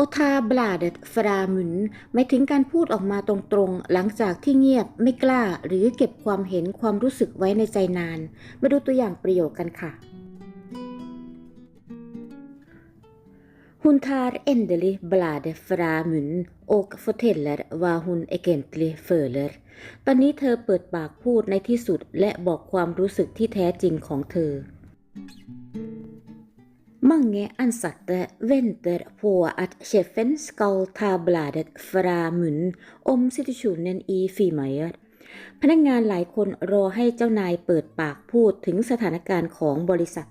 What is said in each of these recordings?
โอทาบลาเดตฟรามุนหมายถึงการพูดออกมาตรงๆ หลังจากที่เงียบไม่กล้า หรือเก็บความเห็นความรู้สึกไว้ในใจนาน มาดูตัวอย่างประโยคกันค่ะ Hun tar endelig bladet fra munnen og forteller hva hun egentlig føler ตอนนี้เธอเปิดปากพูดในที่สุดและบอกความรู้สึกที่แท้จริงของเธอ Mange ansatte venter på at sjefen skal ta bladet fra munnen om situasjonen i firmaet พนักงานหลายคนรอให้เจ้านายเปิดปากพูดถึงสถานการณ์ของบริษัท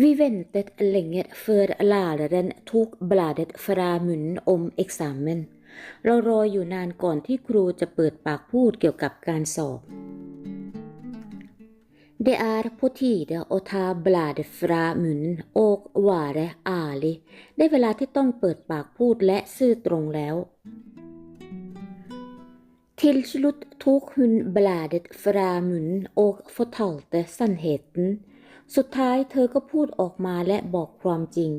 Vi ventet lenge før læreren tok bladet fra munnen om eksamen เรารออยู่นานก่อนที่ครูจะเปิดปากพูดเกี่ยวกับการสอบ Det er på tide å ta bladet fra munnen og være ærlig ได้เวลาที่ต้องเปิดปากพูดและซื่อตรงแล้ว Til slutt tok hun bladet fra munnen og fortalte sannheten สุดท้ายเธอก็พูดออกมาและบอกความจริง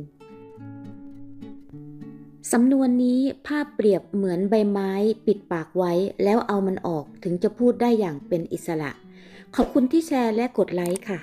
สำนวนนี้ภาพเปรียบเหมือนใบไม้ปิดปากไว้แล้วเอามันออกถึงจะพูดได้อย่างเป็นอิสระ ขอบคุณที่แชร์และกดไลค์ค่ะ